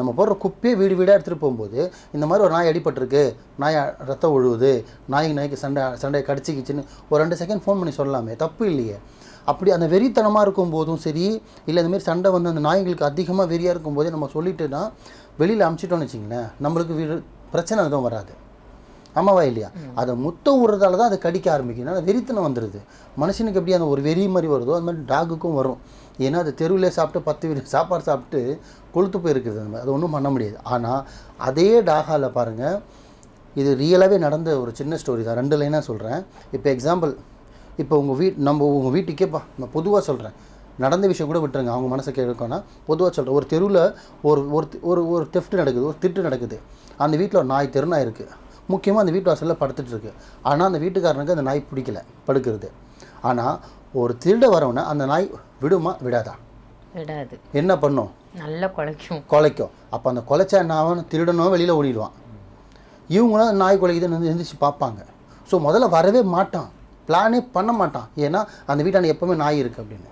நம்ம போடுற குப்பையை வீடு வீடாக எடுத்துகிட்டு போகும்போது இந்த மாதிரி ஒரு நாய் அடிபட்டிருக்கு. நாய் ரத்தம் ஒழுகுது நாய்க்கு நாய்க்கு சண்டை சண்டையை கடிச்சிக்கிச்சுன்னு ஒரு ரெண்டு செகண்ட் ஃபோன் பண்ணி சொல்லலாமே தப்பு இல்லையே. அப்படி அந்த வெறித்தனமாக இருக்கும் போதும் சரி இல்லை இந்தமாரி சண்டை வந்து அந்த நாய்களுக்கு அதிகமாக வெறியாக இருக்கும் போதே நம்ம சொல்லிட்டுனா வெளியில் அமுச்சிட்டோம்னு வச்சிங்களேன் நம்மளுக்கு வீடு பிரச்சனை எதுவும் வராது. ஆமாவா இல்லையா? அதை முத்தம் விடுறதால தான் அதை கடிக்க ஆரம்பிக்கும் அதனால் வெறித்தனம் வந்துடுது மனுஷனுக்கு எப்படி அந்த ஒரு வெறி மாதிரி வருதோ அது மாதிரி டாகுக்கும் வரும். ஏன்னா அது தெருவிலே சாப்பிட்டு பத்து வீடு சாப்பாடு சாப்பிட்டு கொளுத்து போயிருக்குது அந்த மாதிரி. அது ஒன்றும் பண்ண முடியாது. ஆனால் அதே டாகாவில் பாருங்கள் இது ரியலாகவே நடந்த ஒரு சின்ன ஸ்டோரி தான். ரெண்டு லைனாக சொல்கிறேன் இப்போ எக்ஸாம்பிள் இப்போ உங்கள் வீட் நம்ம உங்கள் வீட்டுக்கேப்பா நான் பொதுவாக சொல்கிறேன் நடந்த விஷயம் கூட விட்டுருங்க. அவங்க மனசை கேட்கணும்னா பொதுவாக சொல்கிறேன் ஒரு தெருவில் ஒரு ஒரு ஒரு ஒரு தெஃப்ட் நடக்குது. ஒரு திட்டு நடக்குது. அந்த வீட்டில் ஒரு நாய் தெருநாய் இருக்குது முக்கியமாக அந்த வீட்டு வாசலில் படுத்துட்டு இருக்கு. ஆனால் அந்த வீட்டுக்காரனுக்கு அந்த நாய் பிடிக்கல படுக்கிறது. ஆனால் ஒரு திருட வரவனை அந்த நாய் விடுமா? விடாதா? விடாது. என்ன பண்ணும்? நல்லா குலைக்கும். கொலைக்கும். அப்போ அந்த கொலைச்சா என்ன ஆகும் திருடனும் வெளியில் ஓடிடுவான். இவங்களும் நாய் கொலைக்குதுன்னு எந்திரிச்சு பார்ப்பாங்க. ஸோ முதல்ல வரவே மாட்டான். பிளானே பண்ண மாட்டான். ஏன்னா அந்த வீட்டாண்ட எப்போவுமே நாய் இருக்குது அப்படின்னு.